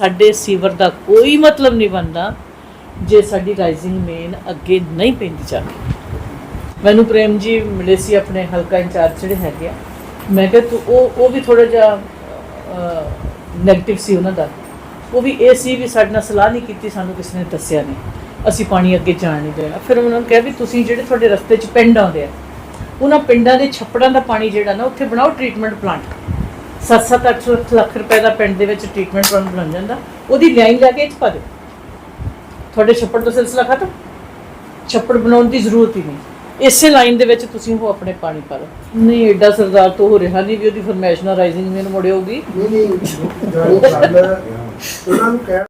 ਸਾਡੇ ਸੀਵਰ ਦਾ ਕੋਈ ਮਤਲਬ ਨਹੀਂ ਬਣਦਾ ਜੇ ਸਾਡੀ ਰਾਈਜ਼ਿੰਗ ਮੇਨ ਅੱਗੇ ਨਹੀਂ ਪੈਂਦੀ ਜਾ ਮੈਨੂੰ ਪ੍ਰੇਮ ਜੀ ਮਿਲੇ ਸੀ ਆਪਣੇ ਹਲਕਾ ਇੰਚਾਰਜ ਜਿਹੜੇ ਹੈਗੇ ਆ। ਮੈਂ ਕਿਹਾ ਤੂੰ ਉਹ ਉਹ ਵੀ ਥੋੜਾ ਜਿਹਾ ਨੈਗੇਟਿਵ ਸੀ ਉਹਨਾਂ ਦਾ। ਉਹ ਵੀ ਇਹ ਸੀ ਵੀ ਸਾਡੇ ਨਾਲ ਸਲਾਹ ਨਹੀਂ ਕੀਤੀ, ਸਾਨੂੰ ਕਿਸੇ ਨੇ ਦੱਸਿਆ ਨਹੀਂ। ਅਸੀਂ ਪਾਣੀ ਅੱਗੇ ਜਾਣ ਨਹੀਂ ਦੇਣਾ। ਫਿਰ ਉਹਨਾਂ ਨੂੰ ਕਿਹਾ ਵੀ ਤੁਸੀਂ ਜਿਹੜੇ ਤੁਹਾਡੇ ਰਸਤੇ 'ਚ ਪਿੰਡ ਆਉਂਦੇ ਆ, ਉਹਨਾਂ ਪਿੰਡਾਂ ਦੇ ਛੱਪੜਾਂ ਦਾ ਪਾਣੀ ਜਿਹੜਾ ਨਾ, ਉੱਥੇ ਬਣਾਓ ਟ੍ਰੀਟਮੈਂਟ ਪਲਾਂਟ 7-7 ਅੱਠ ਲੱਖ ਰੁਪਏ ਦਾ ਪਿੰਡ ਦੇ ਵਿੱਚ ਟ੍ਰੀਟਮੈਂਟ ਪਲਾਂਟ ਬਣ ਜਾਂਦਾ। ਉਹਦੀ ਲਾਈਨ ਲਾ ਕੇ ਇਹ ਪਾ ਦਿਓ। ਤੁਹਾਡੇ ਛੱਪੜ ਦਾ ਸਿਲਸਿਲਾ ਖਤਮ। ਛੱਪੜ ਬਣਾਉਣ ਦੀ ਜ਼ਰੂਰਤ ਹੀ ਨਹੀਂ। ਇਸੇ ਲਾਈਨ ਦੇ ਵਿੱਚ ਤੁਸੀਂ ਉਹ ਆਪਣੇ ਪਾਣੀ ਪਾ ਲਓ। ਨਹੀਂ ਐਡਾ ਸਰਦਾਰ ਤੋਂ ਹੋ ਰਿਹਾ ਨਹੀਂ ਵੀ ਉਹਦੀ ਫਰਮੈਸ਼ ਨਾਲ ਰਾਈਜ਼ਿੰਗ ਮੇਨ ਮੁੜਿਓਗੀ ਨਹੀਂ ਨਹੀਂ। ਉਹਨਾਂ ਨੂੰ ਕਹਿ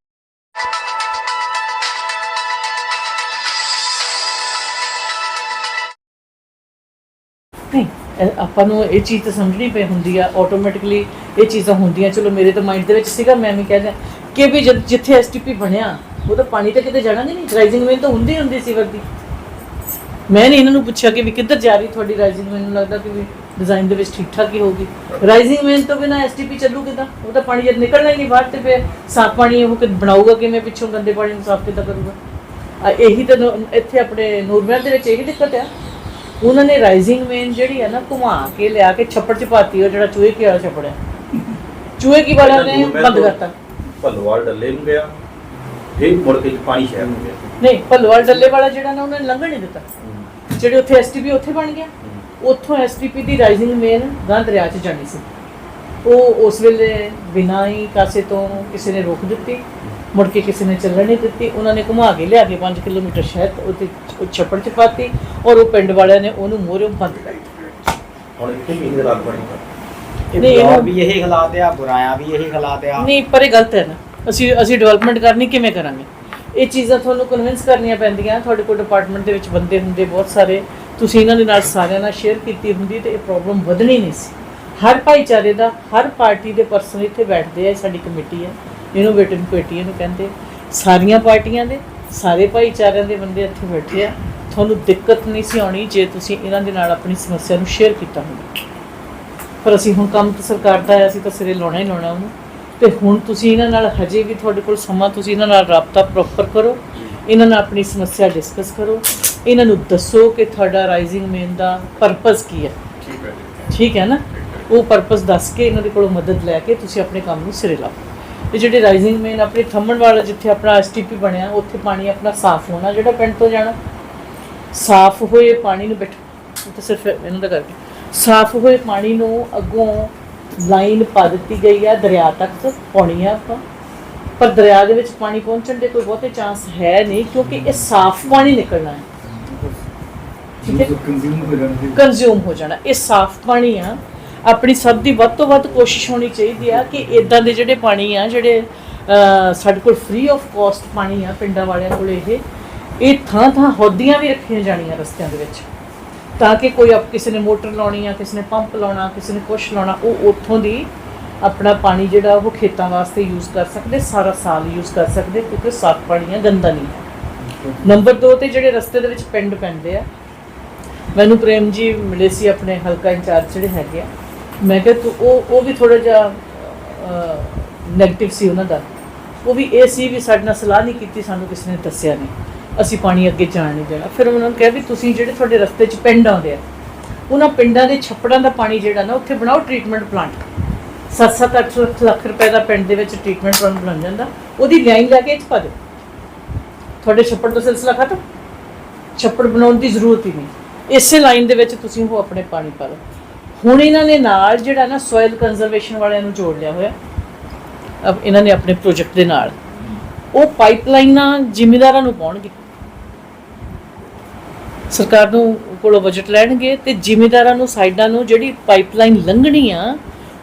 ਨਹੀਂ, ਇਹ ਆਪਾਂ ਨੂੰ ਇਹ ਚੀਜ਼ ਤਾਂ ਸਮਝਣੀ ਪਈ ਹੁੰਦੀ ਆ ਆਟੋਮੈਟਿਕਲੀ ਇਹ ਚੀਜ਼ਾਂ ਹੁੰਦੀਆਂ। ਚਲੋ ਮੇਰੇ ਤਾਂ ਮਾਈਂਡ ਦੇ ਵਿੱਚ ਸੀਗਾ, ਮੈਂ ਵੀ ਕਹਿ ਦਿਆਂ ਕਿ ਵੀ ਜਦ ਜਿੱਥੇ ਐਸਟੀਪੀ ਬਣਿਆ, ਉਹ ਤਾਂ ਪਾਣੀ ਤਾਂ ਕਿਤੇ ਜਾਣਾ ਨਹੀਂ ਰਾਈਜ਼ਿੰਗ ਮੇਨ ਤਾਂ ਹੁੰਦੀ ਹੁੰਦੀ ਸੀ ਵਰਦੀ ਮੈਂ ਨਹੀਂ ਇਹਨਾਂ ਨੂੰ ਪੁੱਛਿਆ ਕਿ ਵੀ ਕਿੱਧਰ ਜਾ ਰਹੀ ਤੁਹਾਡੀ ਰਾਈਜ਼ਿੰਗ ਮੈਨੂੰ ਲੱਗਦਾ ਕਿ ਵੀ ਡਿਜ਼ਾਈਨ ਦੇ ਵਿੱਚ ਠੀਕ ਠਾਕ ਹੀ ਹੋਊਗੀ। ਰਾਈਜ਼ਿੰਗ ਮੇਨ ਤੋਂ ਬਿਨਾ ਐਸਟੀਪੀ ਚੱਲੂ ਕਿੱਦਾਂ? ਉਹ ਤਾਂ ਪਾਣੀ ਜਦ ਨਿਕਲਣਾ ਹੀ ਨਹੀਂ ਬਾਹਰ ਤੇ ਫਿਰ ਸਾਫ਼ ਪਾਣੀ ਉਹ ਕਿ ਬਣਾਊਗਾ, ਕਿਵੇਂ ਪਿੱਛੋਂ ਗੰਦੇ ਪਾਣੀ ਨੂੰ ਸਾਫ਼ ਕਿੱਦਾਂ ਕਰੂਗਾ? ਇਹੀ ਤਾਂ ਇੱਥੇ ਆਪਣੇ ਨੂਰਮਹਿਲ ਦੇ ਵਿੱਚ ਇਹੀ ਦਿੱਕਤ ਆ। ਉਹਨਾਂ ਨੇ ਰਾਈਜ਼ਿੰਗ ਮੇਨ ਜਿਹੜੀ ਹੈ ਨਾ ਘੁਮਾ ਕੇ ਲਿਆ ਕੇ ਛੱਪੜ ਚ ਪਾਤੀ ਉਹ ਜਿਹੜਾ ਚੂਹੇ ਕੀ ਵਾਲਾ ਛੱਪੜ ਹੈ ਚੂਹੇ ਕੀ ਵਾਲਾ ਨੇ? ਬੰਦ ਕਰਤਾ। ਭੱਲਵਾਲ ਡੱਲੇ ਨੂੰ ਗਿਆ ਫਿਰ ਮੁੜ ਕੇ ਪਾਣੀ ਸ਼ਹਿਰ ਨੂੰ ਗਿਆ। ਨਹੀਂ ਭੱਲਵਾਲ ਡੱਲੇ ਵਾਲਾ ਜਿਹੜਾ ਨਾ ਉਹਨਾਂ ਨੇ ਲੰਘਣ ਨਹੀਂ ਦਿੱਤਾ। ਜਿਹੜੇ ਉੱਥੇ ਐਸਟੀਪੀ ਉੱਥੇ ਬਣ ਗਿਆ। ਉੱਥੋਂ ਐਸਟੀਪੀ ਦੀ ਰਾਈਜ਼ਿੰਗ ਮੇਨ ਗਾਂ ਦਰਿਆ 'ਚ ਜਾਣੀ ਸੀ। ਉਹ ਉਸ ਵੇਲੇ ਬਿਨਾਂ ਹੀ ਕਾਸੇ ਤੋਂ ਕਿਸੇ ਨੇ ਰੋਕ ਦਿੱਤੀ। ਮੁੜ ਕੇ ਕਿਸੇ ਨੇ ਚੱਲਣ ਨਹੀਂ ਦਿੱਤੀ। ਉਹਨਾਂ ਨੇ ਘੁਮਾ ਕੇ ਲਿਆ ਕੇ 5 ਕਿਲੋਮੀਟਰ ਸ਼ਹਿਰ ਉੱਤੇ ਛੱਪੜ 'ਚ ਪਾਤੀ ਔਰ ਉਹ ਪਿੰਡ ਵਾਲਿਆਂ ਨੇ ਉਹਨੂੰ ਮੋਹਰੇ ਬੰਦ ਕਰ ਦਿੱਤਾ। ਹੁਣ ਇੱਥੇ ਵੀ ਇਹਦੇ ਲੱਗ ਬਣੀ ਨਹੀਂ, ਨਹੀਂ ਇਹਨੂੰ- ਵੀ ਇਹੀ ਹਾਲਾਤ ਆ ਬੁਰਾਇਆ ਵੀ ਇਹੀ ਹਾਲਾਤ ਆ। ਨਹੀਂ ਪਰ ਇਹ ਗਲਤ ਹੈ ਨਾ। ਅਸੀਂ ਅਸੀਂ ਡਿਵੈਲਪਮੈਂਟ ਕਰਨੀ ਕਿਵੇਂ ਕਰਾਂਗੇ? ਇਹ ਚੀਜ਼ਾਂ ਤੁਹਾਨੂੰ ਕਨਵਿੰਸ ਕਰਨੀਆਂ ਪੈਂਦੀਆਂ। ਤੁਹਾਡੇ ਕੋਲ ਡਿਪਾਰਟਮੈਂਟ ਦੇ ਵਿੱਚ ਬੰਦੇ ਹੁੰਦੇ ਬਹੁਤ ਸਾਰੇ। ਤੁਸੀਂ ਇਹਨਾਂ ਦੇ ਨਾਲ ਸਾਰਿਆਂ ਨਾਲ ਸ਼ੇਅਰ ਕੀਤੀ ਹੁੰਦੀ ਤੇ ਇਹ ਪ੍ਰੋਬਲਮ ਵਧਣੀ ਨਹੀਂ ਸੀ। ਹਰ ਭਾਈਚਾਰੇ ਦਾ ਹਰ ਪਾਰਟੀ ਦੇ ਪਰਸਨ ਇੱਥੇ ਬੈਠਦੇ ਆ ਇਹ ਸਾਡੀ ਕਮੇਟੀ ਹੈ ਇਨੋਵੇਟਿਵ ਕਮੇਟੀ ਇਹਨੂੰ ਕਹਿੰਦੇ। ਸਾਰੀਆਂ ਪਾਰਟੀਆਂ ਦੇ ਸਾਰੇ ਭਾਈਚਾਰਿਆਂ ਦੇ ਬੰਦੇ ਇੱਥੇ ਬੈਠੇ ਆ। ਤੁਹਾਨੂੰ ਦਿੱਕਤ ਨਹੀਂ ਸੀ ਆਉਣੀ ਜੇ ਤੁਸੀਂ ਇਹਨਾਂ ਦੇ ਨਾਲ ਆਪਣੀ ਸਮੱਸਿਆ ਨੂੰ ਸ਼ੇਅਰ ਕੀਤਾ ਹੁੰਦਾ। ਪਰ ਅਸੀਂ ਹੁਣ ਕੰਮ ਤਾਂ ਸਰਕਾਰ ਦਾ ਹੈ ਅਸੀਂ ਤਾਂ ਸਿਰੇ ਲਾਉਣਾ ਹੀ ਲਾਉਣਾ ਉਹਨੂੰ। ਤੇ ਹੁਣ ਤੁਸੀਂ ਇਹਨਾਂ ਨਾਲ ਹਜੇ ਵੀ ਤੁਹਾਡੇ ਕੋਲ ਸਮਾਂ ਤੁਸੀਂ ਇਹਨਾਂ ਨਾਲ ਰਾਬਤਾ ਪ੍ਰੋਪਰ ਕਰੋ। ਇਹਨਾਂ ਨਾਲ ਆਪਣੀ ਸਮੱਸਿਆ ਡਿਸਕਸ ਕਰੋ। ਇਹਨਾਂ ਨੂੰ ਦੱਸੋ ਕਿ ਤੁਹਾਡਾ ਰਾਈਜ਼ਿੰਗ ਮੇਨ ਦਾ ਪਰਪਸ ਕੀ ਹੈ। ਠੀਕ ਹੈ ਠੀਕ ਹੈ ਨਾ? ਉਹ ਪਰਪਸ ਦੱਸ ਕੇ ਇਹਨਾਂ ਦੇ ਕੋਲੋਂ ਮਦਦ ਲੈ ਕੇ ਤੁਸੀਂ ਆਪਣੇ ਕੰਮ ਨੂੰ ਸਿਰੇ ਲਾਓ। ਇਹ ਜਿਹੜੇ ਰਾਈਜ਼ਿੰਗ ਮੇਨ ਆਪਣੇ ਥੰਮਣ ਵਾਲਾ ਜਿੱਥੇ ਆਪਣਾ ਐਸਟੀਪੀ ਬਣਿਆ ਉੱਥੇ ਪਾਣੀ ਆਪਣਾ ਸਾਫ਼ ਹੋਣਾ ਜਿਹੜਾ ਪਿੰਡ ਤੋਂ ਜਾਣਾ। ਸਾਫ਼ ਹੋਏ ਪਾਣੀ ਨੂੰ ਬੈਠ ਤਾਂ ਸਿਰਫ ਇਹਨਾਂ ਦਾ ਕਰਕੇ। ਸਾਫ਼ ਹੋਏ ਪਾਣੀ ਨੂੰ ਅੱਗੋਂ ਲਾਈਨ ਪਾ ਦਿੱਤੀ ਗਈ ਹੈ ਦਰਿਆ ਤੱਕ ਪਾਉਣੀ ਹੈ ਆਪਾਂ। ਪਰ ਦਰਿਆ ਦੇ ਵਿੱਚ ਪਾਣੀ ਪਹੁੰਚਣ ਦੇ ਕੋਈ ਬਹੁਤੇ ਚਾਂਸ ਹੈ ਨਹੀਂ ਕਿਉਂਕਿ ਇਹ ਸਾਫ਼ ਪਾਣੀ ਨਿਕਲਣਾ ਹੈ। ਠੀਕ ਕੰਜ਼ਿਊਮ ਹੋ ਜਾਣਾ। ਇਹ ਸਾਫ਼ ਪਾਣੀ ਆ ਆਪਣੀ ਸਭ ਦੀ ਵੱਧ ਤੋਂ ਵੱਧ ਕੋਸ਼ਿਸ਼ ਹੋਣੀ ਚਾਹੀਦੀ ਆ ਕਿ ਇਦਾਂ ਦੇ ਜਿਹੜੇ ਪਾਣੀ ਆ, ਜਿਹੜੇ ਸਾਡੇ ਕੋਲ ਫ੍ਰੀ ਆਫ ਕਾਸਟ ਪਾਣੀ ਆ ਪਿੰਡਾਂ ਵਾਲਿਆਂ ਕੋਲ ਇਹ ਇਹ ਥਾਂ ਥਾਂ ਹੌਦੀਆਂ ਵੀ ਰੱਖੀਆਂ ਜਾਣੀਆਂ ਰਸਤਿਆਂ ਦੇ ਵਿੱਚ। ਤਾਂ ਕਿ ਕੋਈ ਆਪ ਕਿਸੇ ਨੇ ਮੋਟਰ ਲਾਉਣੀ ਆ, ਕਿਸੇ ਨੇ ਪੰਪ ਲਾਉਣਾ, ਕਿਸੇ ਨੇ ਕੁਛ ਲਾਉਣਾ, ਉਹ ਉੱਥੋਂ ਦੀ ਆਪਣਾ ਪਾਣੀ ਜਿਹੜਾ ਉਹ ਖੇਤਾਂ ਵਾਸਤੇ ਯੂਜ਼ ਕਰ ਸਕਦੇ, ਸਾਰਾ ਸਾਲ ਯੂਜ਼ ਕਰ ਸਕਦੇ, ਕਿਉਂਕਿ ਸਾਫ਼ ਪਾਣੀ ਆ, ਗੰਦਾ ਨਹੀਂ ਹੈ ਨੰਬਰ 2 ਤੇ ਜਿਹੜੇ ਰਸਤੇ ਦੇ ਵਿੱਚ ਪਿੰਡ ਪੈਂਦੇ ਆ, ਮੈਨੂੰ ਪ੍ਰੇਮ ਜੀ ਮਿਲੇ ਸੀ ਆਪਣੇ ਹਲਕਾ ਇੰਚਾਰਜ ਜਿਹੜੇ ਹੈਗੇ ਆ। ਮੈਂ ਕਿਹਾ ਤੂੰ ਉਹ ਉਹ ਵੀ ਥੋੜਾ ਜਿਹਾ ਨੈਗੇਟਿਵ ਸੀ ਉਹਨਾਂ ਦਾ। ਉਹ ਵੀ ਇਹ ਸੀ ਵੀ ਸਾਡੇ ਨਾਲ ਸਲਾਹ ਨਹੀਂ ਕੀਤੀ, ਸਾਨੂੰ ਕਿਸੇ ਨੇ ਦੱਸਿਆ ਨਹੀਂ। ਅਸੀਂ ਪਾਣੀ ਅੱਗੇ ਜਾਣ ਨਹੀਂ ਦੇਣਾ। ਫਿਰ ਉਹਨਾਂ ਨੂੰ ਕਿਹਾ ਵੀ ਤੁਸੀਂ ਜਿਹੜੇ ਤੁਹਾਡੇ ਰਸਤੇ 'ਚ ਪਿੰਡ ਆਉਂਦੇ ਆ, ਉਹਨਾਂ ਪਿੰਡਾਂ ਦੇ ਛੱਪੜਾਂ ਦਾ ਪਾਣੀ ਜਿਹੜਾ ਨਾ, ਉੱਥੇ ਬਣਾਓ ਟ੍ਰੀਟਮੈਂਟ ਪਲਾਂਟ 7-7 ਅੱਠ ਲੱਖ ਰੁਪਏ ਦਾ ਪਿੰਡ ਦੇ ਵਿੱਚ ਟ੍ਰੀਟਮੈਂਟ ਪਲਾਂਟ ਬਣ ਜਾਂਦਾ। ਉਹਦੀ ਲਾਈਨ ਲਾ ਕੇ ਇਹ 'ਚ ਪਾ ਦਿਓ। ਤੁਹਾਡੇ ਛੱਪੜ ਦਾ ਸਿਲਸਿਲਾ ਖਤਮ। ਛੱਪੜ ਬਣਾਉਣ ਦੀ ਜ਼ਰੂਰਤ ਹੀ ਨਹੀਂ। ਇਸੇ ਲਾਈਨ ਦੇ ਵਿੱਚ ਤੁਸੀਂ ਉਹ ਆਪਣੇ ਪਾਣੀ ਪਾ ਲਓ ਹੁਣ ਇਹਨਾਂ ਨੇ ਨਾਲ ਜਿਹੜਾ ਨਾ ਸੋਇਲ ਕੰਜ਼ਰਵੇਸ਼ਨ ਵਾਲਿਆਂ ਨੂੰ ਜੋੜ ਲਿਆ ਹੋਇਆ। ਅਬ ਇਹਨਾਂ ਨੇ ਆਪਣੇ ਪ੍ਰੋਜੈਕਟ ਦੇ ਨਾਲ। ਉਹ ਪਾਈਪਲਾਈਨਾਂ ਜ਼ਿਮੀਦਾਰਾਂ ਨੂੰ ਪਾਉਣਗੇ। ਸਰਕਾਰ ਨੂੰ ਕੋਲੋਂ ਬਜਟ ਲੈਣਗੇ ਤੇ ਜ਼ਿਮੀਦਾਰਾਂ ਨੂੰ, ਸਾਈਡਾਂ ਨੂੰ ਜਿਹੜੀ ਪਾਈਪਲਾਈਨ ਲੰਘਣੀ ਆ,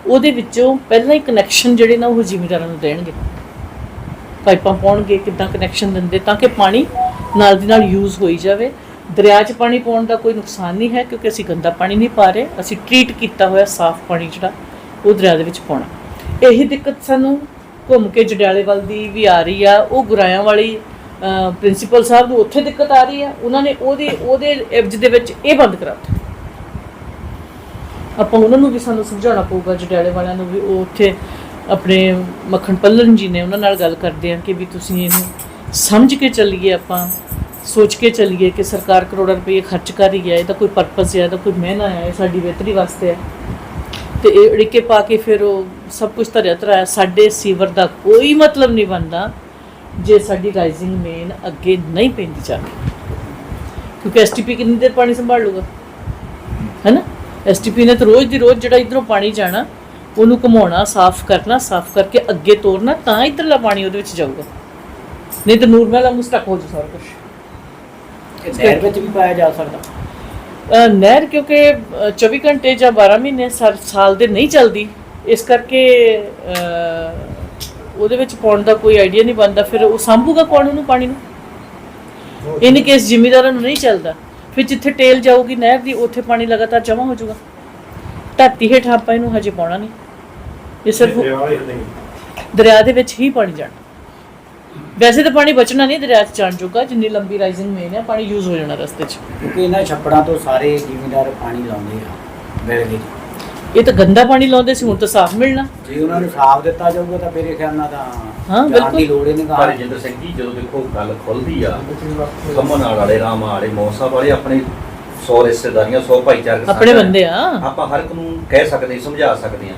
ਉਹਦੇ ਵਿੱਚੋਂ ਪਹਿਲਾਂ ਹੀ ਕਨੈਕਸ਼ਨ ਜਿਹੜੇ ਨਾ ਉਹ ਜ਼ਿਮੀਦਾਰਾਂ ਨੂੰ ਦੇਣਗੇ। ਪਾਈਪਾਂ ਪਾਉਣਗੇ, ਕਿੱਦਾਂ ਕਨੈਕਸ਼ਨ ਦਿੰਦੇ, ਤਾਂ ਕਿ ਪਾਣੀ ਨਾਲ ਦੀ ਨਾਲ ਯੂਜ਼ ਹੋਈ ਜਾਵੇ। ਦਰਿਆ 'ਚ ਪਾਣੀ ਪਾਉਣ ਦਾ ਕੋਈ ਨੁਕਸਾਨ ਨਹੀਂ ਹੈ ਕਿਉਂਕਿ ਅਸੀਂ ਗੰਦਾ ਪਾਣੀ ਨਹੀਂ ਪਾ ਰਹੇ, ਅਸੀਂ ਟ੍ਰੀਟ ਕੀਤਾ ਹੋਇਆ ਸਾਫ਼ ਪਾਣੀ ਜਿਹੜਾ ਉਹ ਦਰਿਆ ਦੇ ਵਿੱਚ ਪਾਉਣਾ। ਇਹੀ ਦਿੱਕਤ ਸਾਨੂੰ ਘੁੰਮ ਕੇ ਜਡਿਆਲੇ ਵੱਲ ਦੀ ਵੀ ਆ ਰਹੀ ਆ, ਉਹ ਗੁਰਾਇਆਂ ਵਾਲੀ ਪ੍ਰਿੰਸੀਪਲ ਸਾਹਿਬ ਨੂੰ ਉੱਥੇ ਦਿੱਕਤ ਆ ਰਹੀ ਆ, ਉਹਨਾਂ ਨੇ ਉਹਦੇ ਉਹਦੇ ਇਵਜ ਦੇ ਵਿੱਚ ਇਹ ਬੰਦ ਕਰਾਤਾ ਆਪਾਂ ਉਹਨਾਂ ਨੂੰ ਵੀ ਸਾਨੂੰ ਸਮਝਾਉਣਾ ਪਊਗਾ ਜਡਿਆਲੇ ਵਾਲਿਆਂ ਨੂੰ ਵੀ ਉਹ ਉੱਥੇ ਆਪਣੇ ਮੱਖਣ ਪੱਲਨ ਜੀ ਨੇ ਉਹਨਾਂ ਨਾਲ ਗੱਲ ਕਰਦੇ ਆ ਕਿ ਵੀ ਤੁਸੀਂ ਇਹਨੂੰ ਸਮਝ ਕੇ ਚੱਲੀਏ ਆਪਾਂ। ਸੋਚ ਕੇ ਚੱਲੀਏ ਕਿ ਸਰਕਾਰ ਕਰੋੜਾਂ ਰੁਪਏ ਖਰਚ ਕਰ ਰਹੀ ਹੈ ਇਹਦਾ ਕੋਈ ਪਰਪਸ ਹੈ ਇਹਦਾ ਕੋਈ ਮਹਿਨਾ ਹੈ, ਇਹ ਸਾਡੀ ਬਿਹਤਰੀ ਵਾਸਤੇ ਹੈ। ਤੇ ਇਹ ਅੜਿੱਕੇ ਪਾ ਕੇ ਫਿਰ ਉਹ ਸਭ ਕੁਝ ਧਰਿਆ ਧਰਾਇਆ, ਸਾਡੇ ਸੀਵਰ ਦਾ ਕੋਈ ਮਤਲਬ ਨਹੀਂ ਬਣਦਾ ਜੇ ਸਾਡੀ ਰਾਈਜ਼ਿੰਗ ਮੇਨ ਅੱਗੇ ਨਹੀਂ ਪੈਂਦੀ ਜਾ ਕੇ। ਕਿਉਂਕਿ ਐਸਟੀਪੀ ਕਿੰਨੀ ਦੇਰ ਪਾਣੀ ਸੰਭਾਲ ਲੂਗਾ ਹੈਨਾ? ਐਸਟੀਪੀ ਨੇ ਤਾਂ ਰੋਜ਼ ਦੀ ਰੋਜ਼ ਜਿਹੜਾ ਇਧਰੋਂ ਪਾਣੀ ਜਾਣਾ, ਉਹਨੂੰ ਘੁਮਾਉਣਾ, ਸਾਫ਼ ਕਰਨਾ, ਸਾਫ਼ ਕਰਕੇ ਅੱਗੇ ਤੋਰਨਾ, ਤਾਂ ਇਧਰਲਾ ਪਾਣੀ ਉਹਦੇ ਵਿੱਚ ਜਾਊਗਾ। ਨਹੀਂ ਤਾਂ ਨੂਰਮਹਿਲਾ ਨੂੰ ਸਟਕ ਹੋ ਜੂ ਸਾਰਾ ਕੁਝ ਇਹ ਨਹਿਰ ਵਿੱਚ ਵੀ ਪਾਇਆ ਜਾ ਸਕਦਾ। ਅ, ਨਹਿਰ ਕਿਉਂਕਿ ਅ, 24 ਘੰਟੇ ਜਾਂ 12 ਮਹੀਨੇ ਸਾਲ ਸਾਲ ਦੇ ਨਹੀਂ ਚੱਲਦੀ। ਇਸ ਕਰਕੇ ਅ, ਉਹਦੇ ਵਿੱਚ ਪਾਉਣ ਦਾ ਕੋਈ ਆਈਡੀਆ ਨਹੀਂ ਬਣਦਾ। ਫਿਰ ਉਹ ਸੰਭੂਗਾ ਕੌਣ ਉਹਨੂੰ ਪਾਣੀ ਨੂੰ? ਇਨ ਕੇਸ ਜ਼ਿਮੀਦਾਰਾਂ ਨੂੰ ਨਹੀਂ ਚੱਲਦਾ। ਫਿਰ ਜਿੱਥੇ ਟੇਲ ਜਾਊਗੀ ਨਹਿਰ ਦੀ ਉੱਥੇ ਪਾਣੀ ਲਗਾਤਾਰ ਜਮ੍ਹਾਂ ਹੋ ਜਾਊਗਾ। ਧਰਤੀ ਹੇਠ ਆਪਾਂ ਇਹਨੂੰ ਹਜੇ ਪਾਉਣਾ ਨਹੀਂ। ਇਹ ਸਿਰਫ ਦਰਿਆ ਦੇ ਵਿੱਚ ਹੀ ਪਾਣੀ ਜਾਣਾ। ਵੈਸੇ ਤਾਂ ਪਾਣੀ ਬਚਣਾ ਨਹੀਂ ਦਰਿਆ 'ਚ ਜਾਣ ਜੋਗਾ ਜਿੰਨੀ ਲੰਬੀ ਰਾਈਜ਼ਿੰਗ ਮੇਨ ਹੈ ਪਾਣੀ ਯੂਜ਼ ਹੋ ਜਾਣਾ ਰਸਤੇ 'ਚ। ਕਿਉਂਕਿ ਇਹਨਾਂ ਛੱਪੜਾਂ ਤੋਂ ਸਾਰੇ ਜ਼ਿਮੀਂਦਾਰ ਪਾਣੀ ਲਾਉਂਦੇ ਆ ਮਿਲ ਗਏ ਇਹ ਤਾਂ ਗੰਦਾ ਪਾਣੀ ਲਾਉਂਦੇ ਸੀ ਹੁਣ ਤਾਂ ਸਾਫ਼ ਮਿਲਣਾ। ਜੇ ਉਹਨਾਂ ਨੂੰ ਸਾਫ਼ ਦਿੱਤਾ ਜਾਊਗਾ ਤਾਂ ਮੇਰੇ ਖਿਆਲ ਨਾਲ ਤਾਂ ਹਾਂ, ਜਾਣ ਦੀ ਬਿਲਕੁਲ। ਲੋੜ ਹੀ ਨਹੀਂ ਪਰ ਗਾ ਰਜਿੰਦਰ ਸਿੰਘ ਜੀ ਜਦੋਂ ਦੇਖੋ ਗੱਲ ਖੁੱਲਦੀ ਆ ਖੰਮਨਾਲ ਵਾਲੇ ਰਾਮਾ ਵਾਲੇ ਮੌਸਾ ਵਾਲੇ ਆਪਣੇ 100 ਰਿਸ਼ਤੇਦਾਰੀਆਂ 100 ਭਾਈਚਾਰਕ ਆਪਣੇ ਸਾਂਝਾ ਬੰਦੇ ਆ। ਆਪਾਂ ਹਰ ਇੱਕ ਨੂੰ ਕਹਿ ਸਕਦੇ ਸਮਝਾ ਸਕਦੇ ਆ।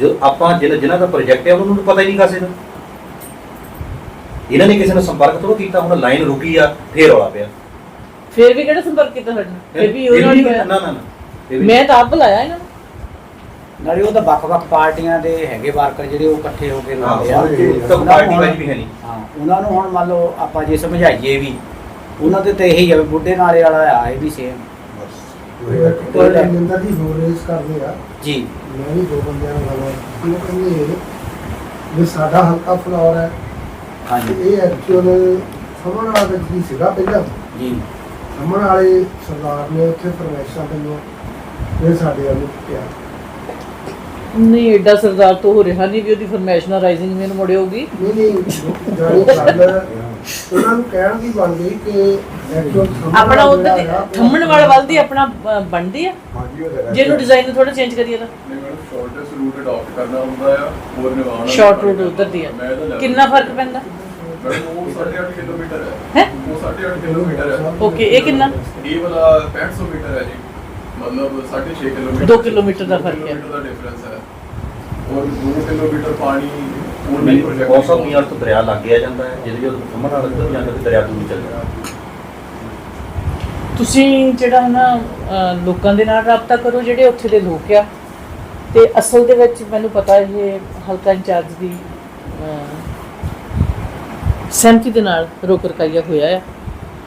ਜੋ ਆਪਾਂ ਜਿਹਨਾਂ ਦਾ ਪ੍ਰੋਜੈਕਟ ਹੈ ਉਹਨਾਂ ਨੂੰ ਪਤਾ ਹੀ ਨਹੀਂ ਕਾਸੇ ਦਾ ਇਹਨਾਂ ਨੇ ਕਿਸੇ ਨਾਲ ਸੰਪਰਕ ਤੋਂ ਕੀਤਾ ਹੁਣ ਲਾਈਨ ਰੁਕੀ ਆ ਫੇਰ ਰੌਲਾ ਪਿਆ। ਫਿਰ ਵੀ ਕਿਹੜਾ ਸੰਪਰਕ ਕੀਤਾ ਸਾਡੇ ਨਾਲ? ਫਿਰ ਵੀ ਇਹ ਉਹਨਾਂ ਨੇ ਨਾ ਨਾ ਨਾ। ਇਹ ਵੀ- ਮੈਂ ਤਾਂ ਆਪ ਬੁਲਾਇਆ ਇਹਨਾਂ ਨੂੰ। ਨਾਲੇ ਉਹ ਤਾਂ ਵੱਖ-ਵੱਖ ਪਾਰਟੀਆਂ ਦੇ ਹੈਗੇ ਵਰਕਰ ਜਿਹੜੇ ਉਹ ਇਕੱਠੇ ਹੋ ਕੇ ਹਾਂ ਲਾਉਂਦੇ ਆ ਤਾਂ ਉਹਨਾਂ ਪਾਰਟੀ ਨੂੰ ਵਾਲੀ ਵੀ ਹੈ ਨਹੀਂ। ਹਾਂ ਉਹਨਾਂ ਨੂੰ ਹੁਣ ਮੰਨ ਲਓ ਆਪਾਂ ਜੇ ਸਮਝਾਈਏ ਵੀ ਉਹਨਾਂ ਦੇ ਤੇ ਇਹੀ ਆ ਵੀ ਬੁੱਢੇ ਨਾਲੇ ਵਾਲਾ ਆ ਇਹ ਵੀ ਸੇਮ ਕੋਈ ਰਜਿੰਦਰ ਜੀ ਹੋਰ ਰੇਸ ਕਰਦੇ ਆ। ਜੀ। ਮੈਂ ਵੀ ਦੋ ਬੰਦਿਆਂ ਨਾਲ ਗੱਲ ਕੀਤੀ ਉਹ ਕਹਿੰਦੇ ਵੀ ਸਾਡਾ ਹਲਕਾ ਫਲੋਰ ਹੈ। ਹਾਂਜੀ। ਇਹ ਐਕਚੁਅਲ ਸਮਣ ਵਾਲਾ ਵਿੱਚ ਹੀ ਸੀਗਾ ਪਹਿਲਾਂ? ਜੀ। ਸਮਣ ਵਾਲੇ ਸਰਦਾਰ ਨੇ ਉੱਥੇ ਫਰਮੈਸ਼ਾਂ ਪਈਆਂ ਇਹ ਸਾਡੇ ਵੱਲ ਕਿਹਾ ਨਹੀਂ ਐਡਾ ਸਰਦਾਰ ਤੋਂ ਹੋ ਰਿਹਾ ਨਹੀਂ ਵੀ ਉਹਦੀ ਫਰਮੈਸ਼ਨਲ ਰਾਈਜ਼ਿੰਗ ਮੇਨ ਮੁੜੇ ਹੋਗੀ ਨਹੀਂ ਨਹੀਂ ਜਾਨੀ ਗੱਲ ਉਹਨਾਂ ਨੂੰ ਕਹਿਣ ਦੀ ਬਣ ਗਈ ਕਿ ਐਕਚੁਅਲ ਆਪਣਾ ਉਧਰ ਦੀ ਥੰਮਣ ਵਾਲਾ ਵੱਲ ਦੀ ਆਪਣਾ ਅ, ਬਣਦੀ ਆ? ਜੇ। ਇਹਨੂੰ ਡਿਜ਼ਾਈਨ ਥੋੜਾ ਚੇਂਜ ਕਰੀਏ ਤਾਂ। ਸ਼ਾਰਟੈਸਟ ਰੂਟ ਅਡਾਪਟ ਕਰਨਾ ਹੁੰਦਾ ਆ ਹੋਰ ਨਿਵਾਣ ਸ਼ਾਰਟ ਰੂਟ ਉਧਰ ਦੀ ਆ। ਕਿੰਨਾ ਫ਼ਰਕ ਪੈਂਦਾ? ਮੈਡਮ ਉਹ 8.5 ਕਿਲੋਮੀਟਰ ਹੈ। ਹੈ? ਉਹ 8.5 ਕਿਲੋਮੀਟਰ ਹੈ। ਓਕੇ ਇਹ ਕਿੰਨਾ? ਇਹ ਵਾਲਾ 6500 ਮੀਟਰ ਹੈ ਜੀ। ਮਤਲਬ 6.5 ਕਿਲੋਮੀਟਰ। ਦੋ ਕਿਲੋਮੀਟਰ ਦਾ ਫ਼ਰਕ ਹੈ। ਕਿਲੋਮੀਟਰ ਦਾ ਡਿਫਰੈਂਸ ਹੈ। ਔਰ 2 ਕਿਲੋਮੀਟਰ ਪਾਣੀ ਉਹ ਨਹੀਂ project ਮੌਸਮ ਮੀਆਂ ਤੋਂ ਦਰਿਆ ਲੱਗ ਗਿਆ ਜਾਂਦਾ ਹੈ ਜਿਹਦੇ ਜਦੋਂ ਖੰਮਨਾਲ ਉੱਧਰ ਜਾਂਦਾ ਤੇ ਦਰਿਆ ਦੂਰ ਚੱਲ ਜਾਂਦਾ ਤੁਸੀਂ ਜਿਹੜਾ ਨਾ ਲੋਕਾਂ ਦੇ ਨਾਲ ਰਾਬਤਾ ਕਰੋ ਜਿਹੜੇ ਉੱਥੇ ਦੇ ਲੋਕ ਆ। ਤੇ ਅਸਲ ਦੇ ਵਿੱਚ ਮੈਨੂੰ ਪਤਾ ਇਹ ਹਲਕਾ ਇੰਚਾਰਜ ਦੀ ਅ, ਸਹਿਮਤੀ ਦੇ ਨਾਲ ਰੋਕ ਰਕਾਈਆ ਹੋਇਆ ਆ।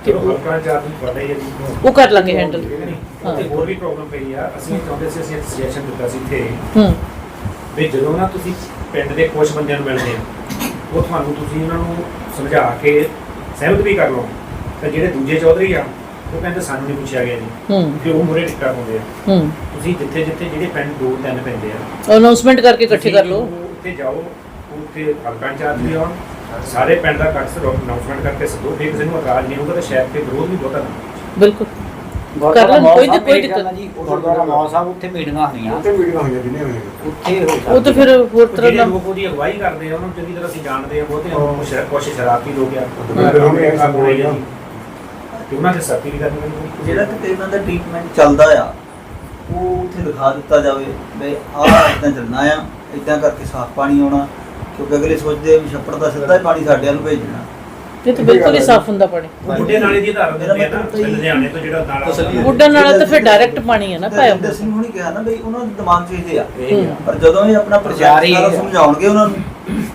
ਕਿ ਹਲਕਾ ਚਾਰਜ ਨੂੰ ਪਤਾ ਹੀ ਹੈ ਜੀ। ਉਹ ਕਰ ਲਾਂਗੇ ਹੈਂਡਲ ਹੈ। ਉੱਥੇ ਹੋਰ ਵੀ ਪ੍ਰੋਬਲਮ ਪਈ ਆ। ਅਸੀਂ ਚਾਹੁੰਦੇ ਸੀ ਅਸੀਂ ਸੁਜੈਸ਼ਨ ਦਿੱਤਾ ਸੀ ਇੱਥੇ ਹੂੰ। ਵੀ ਜਦੋਂ ਨਾ ਤੁਸੀਂ ਪਿੰਡ ਦੇ ਕੁਝ ਬੰਦਿਆਂ ਨੂੰ ਮਿਲਦੇ ਆ। ਉਹ ਤੁਹਾਨੂੰ ਤੁਸੀਂ ਉਹਨਾਂ ਨੂੰ ਸਮਝਾ ਕੇ ਸਹਿਮਤ ਵੀ ਕਰ ਲਓ। ਤੇ ਜਿਹੜੇ ਦੂਜੇ ਚੌਧਰੀ ਆ ਉਹ ਕਹਿੰਦੇ ਸਾਨੂੰ ਨਹੀਂ ਪੁੱਛਿਆ ਗਿਆ ਜੀ। ਕਿ ਉਹ ਮੁਰੇ ਟਿੱਕਾ ਪਾਉਂਦੇ ਆ। ਤੁਸੀਂ ਜਿੱਥੇ ਜਿੱਥੇ ਜਿਹੜੇ ਪਿੰਡ ਦੋ ਤਿੰਨ ਪੈਂਦੇ ਆ ਅਨਾਉਂਸਮੈਂਟ ਕਰਕੇ ਇਕੱਠੇ ਕਰ ਲਓ। ਉੱਥੇ ਜਾਓ ਉੱਥੇ ਹਲਕਾ ਵੀ ਆਉਣ ਸਾਰੇ ਪਿੰਡ ਦਾ ਕੱਟ ਅਨਾਉਂਸਮੈਂਟ ਕਰਕੇ ਸਦੋ। ਜੇ ਕਿਸੇ ਨੂੰ ਇਤਰਾਜ਼ ਨਹੀਂ ਹੋਊਗਾ ਤਾਂ ਸ਼ਹਿਰ ਤੇ ਵਿਰੋਧ ਵੀ ਬਹੁਤਾ ਨਾ ਬਿਲਕੁਲ। ਗੁਰਦੁਆਰਾ ਲੈਣ, ਕੋਈ ਸਾਹਿਬ ਕੋਈ ਦਿੱਕਤ ਨਾਲ ਜੀ ਗੁਰਦੁਆਰਾ ਮੌਲ ਸਾਹਿਬ ਉੱਥੇ ਮੀਟਿੰਗਾਂ ਹੋਈਆਂ ਉੱਥੇ ਮੀਟਿੰਗਾਂ ਹੋਈਆਂ ਜਿੰਨੇ ਹੋਈਆਂ। ਉੱਥੇ ਹੋ ਉਹ ਤਾਂ ਫਿਰ ਹੋਰ ਤਰ੍ਹਾਂ ਜਿਹੜੇ ਦਾ ਲੋਕ ਉਹਦੀ ਅਗਵਾਈ ਕਰਦੇ ਆ ਉਹਨਾਂ ਨੂੰ ਚੰਗੀ ਤਰ੍ਹਾਂ ਅਸੀਂ ਜਾਣਦੇ ਆ ਬਹੁਤੇ ਹਾਂ। ਕੁਝ ਸ਼ਰਾਰਤੀ ਲੋਕ ਆ। ਹਾਂ। ਉਹਨਾਂ ਨੂੰ ਇਹ ਕੰਮ ਹੋਏਗਾ ਕਿ ਉਹਨਾਂ ਦੇ ਸਖਤੀ ਵੀ ਜਿਹੜਾ ਕਿਤੇ ਇਹਨਾਂ ਦਾ ਟ੍ਰੀਟਮੈਂਟ ਚੱਲਦਾ ਆ ਉਹ ਉੱਥੇ ਦਿਖਾ ਦਿੱਤਾ ਜਾਵੇ ਵੀ ਆਹ ਇਦਾਂ ਚੱਲਣਾ ਆ ਇਦਾਂ ਕਰਕੇ ਸਾਫ਼ ਪਾਣੀ ਆਉਣਾ ਕਿਉਂਕਿ ਅਗਲੇ ਸੋਚਦੇ ਆ ਵੀ ਛੱਪੜ ਦਾ ਸਿੱਧਾ ਹੀ ਪਾਣੀ ਸਾਡੇ ਵੱਲ ਭੇਜਣਾ। ਇਹ ਤਾਂ ਬਿਲਕੁਲ ਹੀ ਸਾਫ਼ ਹੁੰਦਾ ਪਾਣੀ। ਬੁੱਢੇ ਨਾਲੇ ਦੀ ਆਧਾਰ ਦਿੰਦੇ ਆ ਨਾ ਲੁਧਿਆਣੇ ਤੋਂ ਜਿਹੜਾ ਨਾਲਾ ਤਸੱਲੀ ਬੁੱਢਾ ਨਾਲਾ ਤਾਂ ਫਿਰ ਡਾਇਰੈਕਟ ਪਾਣੀ ਹੈ ਨਾ ਪਾਇਆ ਜਿੰਦਰ ਸਿੰਘ ਹੁਣੀ ਕਿਹਾ ਨਾ ਬਈ ਉਹਨਾਂ ਦੇ ਦਿਮਾਗ 'ਚ ਇਹਦੇ ਆ। ਇਹ ਆ। ਪਰ ਜਦੋਂ ਇਹ ਆਪਣਾ ਪ੍ਰਚਾਰ ਹੀ। ਸਮਝਾਉਣਗੇ ਉਹਨਾਂ ਨੂੰ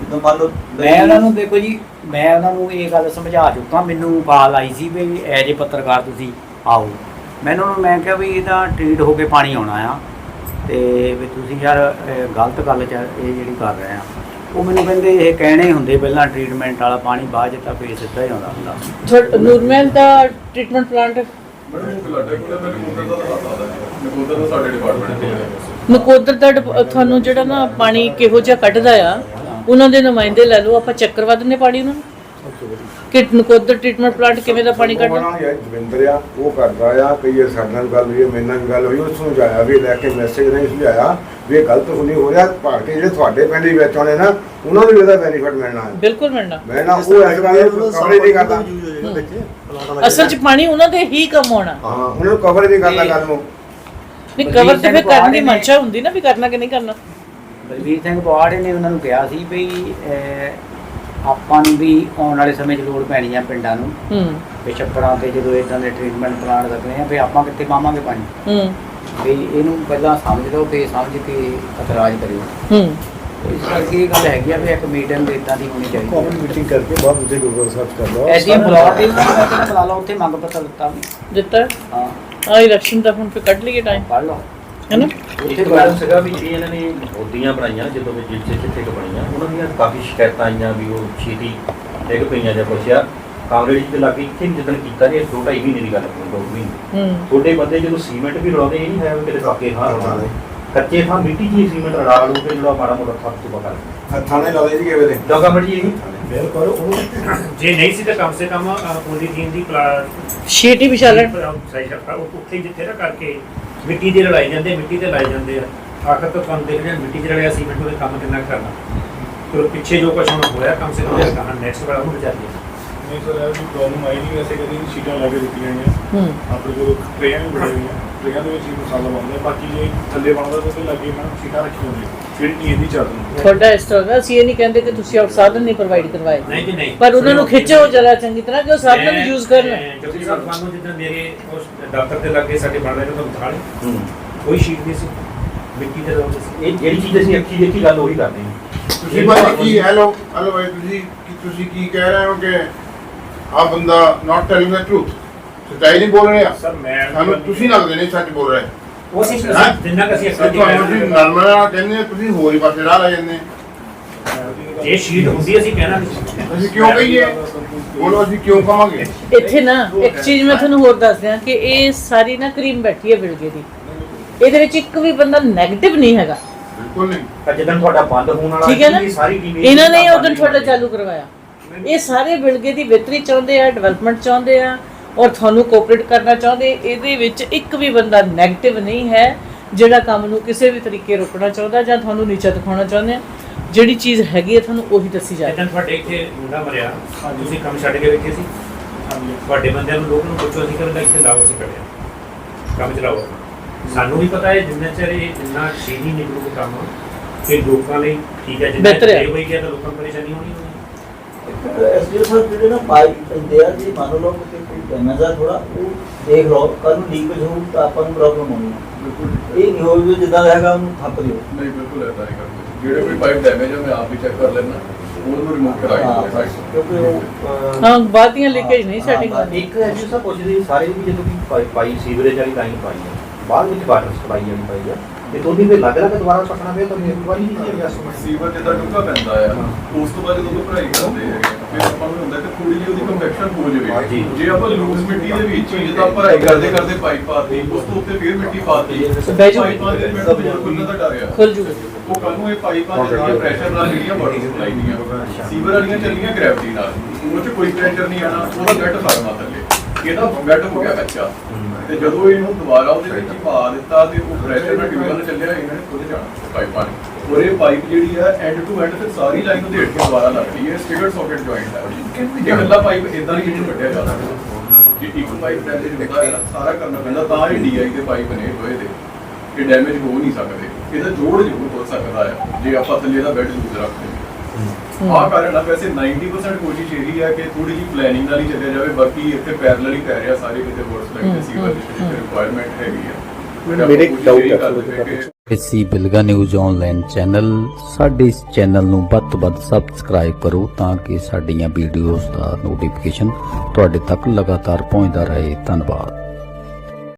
ਜਦੋਂ ਮੰਨ ਲਓ ਮੈਂ ਉਹਨਾਂ ਨੂੰ ਦੇਖੋ ਜੀ ਮੈਂ ਉਹਨਾਂ ਨੂੰ ਇਹ ਗੱਲ ਸਮਝਾ ਚੁੱਕਾ ਮੈਨੂੰ ਕਾਲ ਆਈ ਸੀ ਵੀ ਐਜ ਏ ਪੱਤਰਕਾਰ ਤੁਸੀਂ ਆਓ। ਮੈਨੂੰ ਉਹਨਾਂ ਨੂੰ ਮੈਂ ਕਿਹਾ ਵੀ ਇਹਦਾ ਟ੍ਰੀਟ ਹੋ ਕੇ ਪਾਣੀ ਆਉਣਾ ਆ ਤੇ ਵੀ ਤੁਸੀਂ ਯਾਰ ਇਹ ਗਲਤ ਗੱਲ ਚ ਇਹ ਜਿਹੜੀ ਕਰ ਰਹੇ ਆ। ਉਹ ਮੈਨੂੰ ਕਹਿੰਦੇ ਇਹ ਕਹਿਣੇ ਹੁੰਦੇ ਪਹਿਲਾਂ ਟ੍ਰੀਟਮੈਂਟ ਵਾਲਾ ਪਾਣੀ ਬਾਅਦ ਚ ਤਾਂ ਫੇਰ ਸਿੱਧਾ ਹੀ ਆਉਂਦਾ ਹੁੰਦਾ। ਨੂਰਮਹਿਲ ਦਾ ਟ੍ਰੀਟਮੈਂਟ ਪਲਾਂਟ ਬਲੱਡ ਕੋਲ ਨਕੋਦਰ ਦਾ ਦੱਸਦਾ ਨਕੋਦਰ ਦਾ ਸਾਡੇ ਡਿਪਾਰਟਮੈਂਟ ਦੇ ਹੈ ਨਕੋਦਰ ਦਾ ਡਿਪ- ਤੁਹਾਨੂੰ ਜਿਹੜਾ ਨਾ ਪਾਣੀ ਕਿਹੋ ਜਿਹਾ ਕੱਢਦਾ ਆ ਉਹਨਾਂ ਦੇ ਨੁਮਾਇੰਦੇ ਲੈ ਲਓ ਆਪਾਂ ਚੈੱਕ ਕਰਵਾ ਦਿੰਨੇ ਪਾਣੀ ਉਹਨਾਂ ਨੂੰ। ਕਿ ਨਕੋਦਰ ਟ੍ਰੀਟਮੈਂਟ ਪਲਾਂਟ ਕਿਵੇਂ ਦਾ ਪਾਣੀ ਕੱਢਦਾ ਉਹ ਯਾਰ ਜਵਿੰਦਰ ਆ ਉਹ ਕਰਦਾ ਆ ਕਈ ਵਾਰ ਸਾਡੇ ਨਾਲ ਗੱਲ ਹੋਈ ਹੈ ਮੇਰੇ ਨਾਲ ਵੀ ਗੱਲ ਹੋਈ ਉਹ ਸਮਝਾਇਆ ਵੀ ਲੈ ਕੇ ਮੈਸੇਜ ਨਹੀਂ ਸਮਝਾਇਆ ਵੀ ਇਹ ਗਲਤ ਨਹੀਂ ਹੋ ਰਿਹਾ ਭਾਰ ਕੇ ਜਿਹੜੇ ਤੁਹਾਡੇ ਪਿੰਡ ਦੇ ਵਿੱਚ ਆਉਣੇ ਨਾ ਉਹਨਾਂ ਨੂੰ ਵੀ ਇਹਦਾ ਬੈਨੀਫਿਟ ਮਿਲਣਾ ਹੈ। ਬਿਲਕੁਲ ਮਿਲਣਾ। ਮੈਂ ਨਾ ਉਹ ਇਸ ਗੱਲ ਕਵਰ ਨਹੀਂ ਕਰਦਾ। ਅਸਲ 'ਚ ਪਾਣੀ ਉਹਨਾਂ ਦੇ ਹੀ ਕੰਮ ਆਉਣਾ। ਹਾਂ ਉਹਨਾਂ ਨੂੰ ਕਵਰ ਨਹੀਂ ਕਰਦਾ ਗੱਲ ਨੂੰ। ਨਹੀਂ ਕਵਰ ਤੇ ਫਿਰ ਕਰਨ ਦੀ ਮਨਸ਼ਾ ਹੁੰਦੀ ਨਾ ਵੀ ਕਰਨਾ ਕਿ ਨਹੀਂ ਕਰਨਾ। ਬਲਵੀਰ ਸਿੰਘ ਪਵਾੜ ਨੇ ਉਹਨਾਂ ਨੂੰ ਕਿਹਾ ਸੀ ਵੀ ਅਹ, ਆਪਾਂ ਨੂੰ ਵੀ ਆਉਣ ਵਾਲੇ ਸਮੇਂ 'ਚ ਲੋੜ ਪੈਣੀ ਆ ਪਿੰਡਾਂ ਨੂੰ। ਹੂੰ। ਵੀ ਛੱਪੜਾਂ ਤੇ ਜਦੋਂ ਇਦਾਂ ਦੇ ਟ੍ਰੀਟਮੈਂਟ ਪਲਾਂਟ ਲੱਗਣੇ ਆ ਵੀ ਆਪਾਂ ਕਿੱਥੇ ਪਾਵਾਂਗੇ ਪਾਣੀ? ਹੂੰ। ਵੀ ਇਹਨੂੰ ਪਹਿਲਾਂ ਸਮਝ ਲਓ ਤੇ ਸਮਝ ਕੇ ਇਤਰਾਜ਼ ਕਰਿਓ। ਹੂੰ। ਇਸ ਕਰਕੇ ਇਹ ਗੱਲ ਹੈਗੀ ਆ ਵੀ ਇੱਕ ਮੀਟਿੰਗ ਇਦਾਂ ਦੀ ਹੋਣੀ ਚਾਹੀਦੀ ਹੈ ਮੀਟਿੰਗ ਕਰਕੇ ਬਾਅਦ ਵਿੱਚ ਗੁਰਦੁਆਰਾ ਸਾਹਿਬ ਕਰ ਲਓ। ਐਸੀ ਬਲਾਕ ਦੇ ਉਹਨਾਂ ਬੁਲਾ ਲਓ ਉੱਥੇ ਮੰਗ ਪੱਤਰ ਦਿੱਤਾ ਵੀ। ਦਿੱਤਾ? ਹਾਂ। ਆ ਇਲੈਕਸ਼ਨ ਦਾ ਹੁਣ ਫਿਰ ਕੱਢ ਲਈਏ ਟਾਈਮ ਪੜ੍ਹ ਲਓ। ਹੈਨਾ? ਉੱਥੇ ਗੱਲ ਸੀਗਾ ਵੀ ਇਹ ਇਹਨਾਂ ਨੇ ਹੋਦੀਆਂ ਬਣਾਈਆਂ ਜਦੋਂ ਵੀ ਜਿੱਥੇ ਜਿੱਥੇ ਕੁ ਬਣੀਆਂ ਉਹਨਾਂ ਦੀਆਂ ਕਾਫੀ ਸ਼ਿਕਾਇਤਾਂ ਆਈਆਂ ਵੀ ਉਹ ਛੇਤੀ ਡਿੱਗ ਪਈਆਂ ਜਾਂ ਕੁਛ ਆ। ਕਾਂਗਰੇਜ ਦੇ ਲਾਗੇ ਇੱਥੇ ਵੀ ਜਿੱਦਣ ਕੀਤਾ ਨੇ ਦੋ ਢਾਈ ਮਹੀਨੇ ਦੀ ਗੱਲ ਆਪਣੀ ਦੋ ਮਹੀਨੇ। ਹੂੰ। ਛੋਟੇ ਬੰਦੇ ਜਦੋਂ ਸੀਮੈਂਟ ਵੀ ਰਲਾਉਂਦੇ ਇਹ ਨਹੀਂ ਹੈ ਵੀ ਕਿਤੇ ਪੱਕੇ ਥਾਂ ਰਲਾਉਂਦੇ ਕੱਚੇ ਥਾਂ ਮਿੱਟੀ ਜੀ ਸੀਮੈਂਟ ਰਲਾ ਲੂ ਕੇ ਜਿਹੜਾ ਮਾੜਾ ਮੋਟਾ ਥੱਕ ਚੁੱਕਾ ਕਰ ਹੱਥਾਂ ਨੇ ਲਾਉਂਦੇ ਜੀ ਕਿਵੇਂ ਦੇ ਡਾਕੂਮੈਂਟ ਜੀ ਇਹ। ਬਿਲਕੁਲ ਉਹ ਜੇ ਨਹੀਂ ਸੀ ਤਾਂ ਕਮ ਸੇ ਕਮ ਪੂਰੀ ਟੀਮ ਦੀ ਪਲਾ ਸ਼ੀਟ ਹੀ ਵਿਛਾ ਲੈਣ। ਸਹੀ ਸ਼ਕਾ ਉਹ ਉੱਥੇ ਹੀ ਜਿੱਥੇ ਨਾ ਕਰਕੇ ਮਿੱਟੀ ਦੇ ਲੜਾਈ ਜਾਂਦੇ ਮਿੱਟੀ ਤੇ ਲਾਈ ਜਾਂਦੇ ਆ। ਆਖਰ ਤੋਂ ਤੁਹਾਨੂੰ ਦੇਖਦੇ ਮਿੱਟੀ ਚ ਲੜਿਆ ਸੀਮੈਂਟ ਉਹਦੇ ਕੰਮ ਕਿੰਨਾ ਕੁ ਕਰਨਾ। ਤੇ ਪਿੱਛੇ ਜੋ ਕੁਛ ਹੁਣ ਹੋਇਆ ਕਮ ਸੇ ਕਮ ਇਸ ਕਹਾਂ ਨੈਕਸਟ ਵਾਲਾ ਉਹ ਵਿਚਾਰੀ ਨਹੀਂ ਸਰ ਇਹ ਪ੍ਰੋਬਲਮ ਆਈ ਨਹੀਂ ਵੈਸੇ ਕਦੀ ਸ਼ੀਟਾਂ ਲਾ ਕੇ ਦਿੱਤੀਆਂ ਗਈਆਂ। ਹੂੰ। ਆਪਣੇ ਕੋਲ ਟਰੇਆਂ ਵੀ ਬਣੀ ਟਰੇਆਂ ਦੇ ਵਿੱਚ ਹੀ ਮਸਾਲਾ ਬਣਦਾ ਬਾਕੀ ਜੇ ਥੱਲੇ ਬਣਦਾ ਤਾਂ ਉਹਦੇ ਲੱਗੇ ਮੈਂ ਸ਼ੀਟਾਂ ਰੱਖੀਆਂ ਹੁੰਦੀਆਂ ਜਿਹੜੀ ਨੀਂਦ ਦੀ ਚੱਲਦੀ ਤੁਹਾਡਾ ਇਸ ਤਰ੍ਹਾਂ ਦਾ ਅਸੀਂ ਇਹ ਨਹੀਂ ਕਹਿੰਦੇ ਕਿ ਤੁਸੀਂ ਆਊਟ ਸਾਧਨ ਨਹੀਂ ਪ੍ਰੋਵਾਈਡ ਕਰਵਾਏ। ਨਹੀਂ ਜੀ ਨਹੀਂ। ਪਰ ਉਹਨਾਂ ਨੂੰ ਖਿੱਚੋ ਜਰਾ ਚੰਗੀ ਤਰ੍ਹਾਂ ਕਿ ਉਹ ਸਾਧਨ ਮੈਂ- ਯੂਜ਼ ਕਰਨ। ਜਗਦੀਪ ਸਾਹਿਬ ਤੁਹਾਨੂੰ ਜਿੱਦਾਂ ਮੇਰੇ ਉਸ ਦਫ਼ਤਰ ਦੇ ਲੱਗੇ ਸਾਡੇ ਬਣ ਰਹੇ ਤੋਂ ਦਿਖਾ ਲਏ ਹੂੰ। ਕੋਈ ਸ਼ੀਟ ਨਹੀਂ ਸੀ। ਮਿੱਟੀ ਦੇ ਲਾਉਂਦੇ ਸੀ ਇਹ ਜਿਹੜੀ ਚੀਜ਼ ਅਸੀਂ ਅੱਖੀ ਦੇਖੀ ਗੱਲ ਉਹੀ ਕਰਦੇ ਹਾਂ। ਤੁਸੀਂ ਭਾਈ ਕੀ ਹੈਲੋ ਹੈਲੋ ਭਾਈ ਤੁਸੀਂ ਕੀ ਤੁਸੀਂ ਕੀ ਕਹਿ ਰਹੇ ਹੋ ਕਿ ਆ ਬੰਦਾ ਨਾਟ ਟੈਲਿੰਗ ਦਾ ਟਰੂਥ ਸੱਚਾਈ ਨਹੀਂ ਬੋਲ ਰਿਹਾ ਸਰ ਮੈਂ ਸਾਨੂੰ ਤੁਸੀਂ ਲੱਗਦੇ ਨਹੀਂ ਸੱਚ ਬੋਲ ਰਹੇ। ਉਹ ਸੀ? ਜਿੰਨਾ ਕਿ ਅਸੀਂ ਅੱਖਾਂ ਤੁਹਾਨੂੰ ਤੁਸੀਂ ਦੀ ਨਰਮਲਾ ਕਹਿੰਦੇ ਹੋ, ਤੁਸੀਂ ਹੋਰ ਹੀ ਪਾਸੇ ਰਾਹ ਲੈ ਜਾਂਦੇ। ਜੇ ਸ਼ੀਟ ਹੁੰਦੀ ਅਸੀਂ ਕਹਿਣਾ ਨਹੀਂ ਅਸੀਂ ਕਿਉਂ ਕਹੀਏ? ਬੋਲੋ ਅਸੀਂ ਕਿਉਂ ਕਹਾਂਗੇ? ਇੱਥੇ ਨਾ ਇੱਕ ਚੀਜ਼ ਮੈਂ ਤੁਹਾਨੂੰ ਹੋਰ ਦੱਸ ਦਿਆਂ ਕਿ ਇਹ ਸਾਰੀ ਨਾ ਕਰੀਮ ਬੈਠੀ ਹੈ ਬਿਲਗੇ ਦੀ। ਇਹਦੇ ਵਿੱਚ ਇੱਕ ਵੀ ਬੰਦਾ 네ਗੇਟਿਵ ਨਹੀਂ ਹੈਗਾ। ਬਿਲਕੁਲ ਨਹੀਂ। ਤਾਂ ਜਦੋਂ ਤੁਹਾਡਾ ਬੰਦ ਹੋਣ ਵਾਲਾ ਠੀਕ ਹੈ ਨਾ? ਸੀ, ਸਾਰੀ ਟੀਮ ਇਹਨਾਂ ਨੇ ਉਦੋਂ ਤੁਹਾਡਾ ਚਾਲੂ ਕਰਵਾਇਆ। ਇਹ ਸਾਰੇ ਬਿਲਗੇ ਦੀ ਬਿਹਤਰੀ ਚਾਹੁੰਦੇ ਆ ਡਿਵੈਲਪਮੈਂਟ ਚਾਹੁੰਦੇ ਆ ਔਰ ਤੁਹਾਨੂੰ ਕੋਆਪਰੇਟ ਕਰਨਾ ਚਾਹੁੰਦੇ ਇਹਦੇ ਵਿੱਚ ਇੱਕ ਵੀ ਬੰਦਾ 네ਗੇਟਿਵ ਨਹੀਂ ਹੈ ਜਿਹੜਾ ਕੰਮ ਨੂੰ ਕਿਸੇ ਵੀ ਤਰੀਕੇ ਰੋਕਣਾ ਚਾਹੁੰਦਾ ਜਾਂ ਤੁਹਾਨੂੰ ਨੀਚਾ ਦਿਖਾਉਣਾ ਚਾਹੁੰਦੇ ਆ। ਜਿਹੜੀ ਚੀਜ਼ ਹੈਗੀ ਹੈ ਤੁਹਾਨੂੰ ਉਹੀ ਦੱਸੀ ਜਾਏ ਜਦੋਂ ਤੁਹਾਡੇ ਇੱਥੇ ਮੁੰਡਾ ਮਰਿਆ ਤੁਸੀਂ ਕੰਮ ਛੱਡ ਕੇ ਬੈਠੇ ਸੀ? ਤੁਹਾਡੇ ਬੰਦਿਆਂ ਨੂੰ ਲੋਕ ਨੂੰ ਪੁੱਛੋ ਅਸੀਂ ਕਹਿੰਦੇ ਇੱਥੇ ਲਾਓ ਅਸੀਂ ਕੱਢਿਆ। ਕੰਮ ਚਲਾਓ। ਸਾਨੂੰ ਵੀ ਪਤਾ ਹੈ ਜਿੰਨਾ ਚਿਰ ਇਹ ਜਿੰਨਾ ਛੇਤੀ ਨਿਕਲੂ ਕੰਮ ਕਿ ਲੋਕਾਂ ਲਈ ਠੀਕ ਹੈ ਜਿੰਨਾ ਬਿਹਤਰ ਹੈ। ਇਹ ਹੋਈ ਗਿਆ ਤਾਂ ਲੋਕਾਂ ਨੂੰ ਪਰੇਸ਼ਾਨੀ ਹੋਣੀ ਹੋਣੀ ਐਸਡੀਓ ਸਾਹਿਬ ਜਿਹੜੇ ਨਾ ਪਾਈਪ ਪੈਂਦੇ ਆ ਜੇ ਮੰਨ ਲਓ ਕਿ ਕੋਈ ਡੈਮੇਜ ਆ ਥੋੜਾ ਉਹ ਦੇਖ ਲਓ ਕੱਲ ਨੂੰ ਲੀਕੇਜ ਹੋਊ ਤਾਂ ਆਪਾਂ ਨੂੰ ਪ੍ਰੋਬਲਮ ਹੋਣੀ ਬਿਲਕੁਲ। ਇਹ ਨਹੀਂ ਹੋਵੇ ਜਿੱਦਾਂ ਦਾ ਹੈਗਾ ਉਹਨੂੰ ਥੱਪ ਦਿਓ ਨਹੀਂ ਬਿਲਕੁਲ ਐਦਾਂ ਨਹੀਂ ਕਰਦੇ। ਜਿਹੜੇ ਕੋਈ ਪਾਈਪ ਡੈਮੇਜ ਹੈ ਮੈਂ ਆਪ ਹੀ ਚੈੱਕ ਕਰ ਲੈਣਾ ਉਹਨੂੰ ਰਿਮੂਵ ਕਰਾ ਕੇ ਹਾਂ, ਦੇ ਸਾਈਡ ਕਿਉਂਕਿ ਉਹ ਹਾਂ ਬਾਅਦ ਦੀਆਂ ਲੀਕੇਜ ਨਹੀਂ ਸੈਟਿੰਗ ਹੁੰਦੀ। ਇੱਕ ਜੀ ਸਭ ਪੁੱਛਦੇ ਸਾਰੇ ਵੀ ਜਦੋਂ ਵੀ ਪਾਈ- ਪਾਈ ਸੀਵਰੇਜ ਵਾਲੀ ਲਾਈਨ ਪਾਈ ਹੈ ਬਾਅਦ ਵਿੱਚ ਵਾਟਰ ਸਪਲਾਈ ਵਾਲੀ ਪਾਈ ਹੈ ਤੇ ਤੁਹਾਡੀ ਵੀ ਲੱਗ ਲੱਗ ਦੁਬਾਰਾ ਪਟਣਾ ਪਿਆ ਤੁਹਾਨੂੰ ਇੱਕ ਵਾਰੀ ਨਹੀਂ ਲੱਗਿਆ ਸੀਵਰ ਜਿੱਦਾਂ ਡੂੰਘਾ ਪੈਂਦਾ ਆ ਉਸ ਤੋਂ ਬਾਅਦ ਜਦੋਂ ਭਰਾਈ ਕਰਦੇ ਹੈਗੇ ਫਿਰ ਆਪਾਂ ਨੂੰ ਹੁੰਦਾ ਕਿ ਥੋੜੀ ਜਿਹੀ ਉਹਦੀ ਕੰਪੈਕਸ਼ਨ ਹੋ। ਜਾਵੇ। ਜੇ ਆਪਾਂ ਲੂਜ਼ ਮਿੱਟੀ ਦੇ ਵਿੱਚ ਜਿੱਦਾਂ ਭਰਾਈ ਕਰਦੇ ਕਰਦੇ ਪਾਈਪ ਪਾਤੀ ਉਸ ਤੋਂ ਉੱਤੇ ਫਿਰ ਮਿੱਟੀ ਪਾਤੀ ਬਹਿ ਜਾਊ। ਪਾਈਪਾਂ ਦੇ ਡਰ ਆ। ਖੁੱਲ ਜੂਗਾ। ਉਹ ਕੱਲ ਨੂੰ ਇਹ ਪਾਈਪਾਂ ਦੇ ਨਾਲ ਪ੍ਰੈਸ਼ਰ ਨਾਲ ਜਿਹੜੀਆਂ ਵਾਟਰ ਸਪਲਾਈ ਦੀਆਂ ਸੀਵਰ ਵਾਲੀਆਂ ਚੱਲੀਆਂ ਗ੍ਰੈਵਿਟੀ ਨਾਲ ਉਹ 'ਚ ਕੋਈ ਪ੍ਰੈਸ਼ਰ ਨਹੀਂ ਆਣਾ ਉਹਦਾ ਗੱਟ ਫੜਨਾ ਥੱਲੇ ਇਹਦਾ ਗੱਟ ਹੋ ਗਿਆ ਕੱਚਾ ਤੇ ਜਦੋਂ ਇਹਨੂੰ ਦੁਬਾਰਾ ਉਹਦੇ ਵਿੱਚ ਪਾ ਦਿੱਤਾ ਤੇ ਉਹ ਪ੍ਰੈਸ਼ਰ ਨਾਲ ਡਿਊਜ਼ਲ ਚੱਲਿਆ, ਇਹਨਾਂ ਨੇ ਖੁੱਲ ਜਾਣਾ ਪਾਈਪਾਂ ਨੇ ਔਰ ਇਹ ਪਾਈਪ ਜਿਹੜੀ ਹੈ ਐਂਡ ਟੂ ਐਂਡ ਫਿਰ ਸਾਰੀ ਲਾਈਨ ਨੂੰ ਢੇੜ ਕੇ ਦੁਬਾਰਾ ਲੱਗਦੀ ਹੈ ਸਟਿਗਰ ਸੌਕੇਟ ਜੁਆਇੰਟ ਹੈ। ਇਹ ਇਕੱਲਾ ਪਾਈਪ ਇਦਾਂ ਨਹੀਂ ਜਿਹਨੂੰ ਕੱਢਿਆ ਜਾ ਸਕਦਾ। ਜੇ ਇੱਕ ਪਾਈਪ ਡੈਮੇਜ ਹੁੰਦਾ ਹੈ, ਸਾਰਾ ਕਰਨਾ ਪੈਂਦਾ, ਤਾਂ ਇਹ ਡੀਆਈ ਦੇ ਪਾਈਪ ਬਣੇ ਹੋਏ ਦੇ। ਇਹ ਡੈਮੇਜ ਹੋ ਨਹੀਂ ਸਕਦੇ। ਇਹਦਾ ਜੋੜ ਜ਼ਰੂਰ ਹੋ ਸਕਦਾ ਹੈ, ਜੇ ਆਪਾਂ ਥੱਲੇ ਦਾ ਬੈੱਡ ਲੂਜ਼ ਰੱਖਦੇ। ਹਾਂ ਆਹ ਕਾਰਨ ਆ ਵੈਸੇ 90% ਕੋਸ਼ਿਸ਼ ਇਹੀ ਹੈ ਕਿ ਥੋੜੀ ਜਿਹੀ ਪਲੈਨਿੰਗ ਨਾਲ ਹੀ ਚੱਲਿਆ ਜਾਵੇ ਬਾਕੀ ਇੱਥੇ ਪੈਰਲਲ ਹੀ ਪੈ ਰਿਹਾ ਸਾਰੇ ਕਿਤੇ ਵਰਡਸ ਲੱਗਦੇ ਸੀ ਵਾਲੀ ਰਿਕੁਆਇਰਮੈਂਟ ਹੈਗੀ ਆ। ਮੇਰੇ doubt ਹੈ, ਹੈ ਕਿ ਇਸੀ ਬਿਲਗਾ ਨਿਊਜ਼ ਆਨਲਾਈਨ ਚੈਨਲ ਸਾਡੇ ਇਸ ਚੈਨਲ ਨੂੰ ਵੱਧ ਤੋਂ ਵੱਧ ਸਬਸਕ੍ਰਾਈਬ ਕਰੋ ਤਾਂ ਕਿ ਸਾਡੀਆਂ ਵੀਡੀਓਜ਼ ਦਾ ਨੋਟੀਫਿਕੇਸ਼ਨ ਤੁਹਾਡੇ ਤੱਕ ਲਗਾਤਾਰ ਪਹੁੰਚਦਾ ਰਹੇ। ਧੰਨਵਾਦ।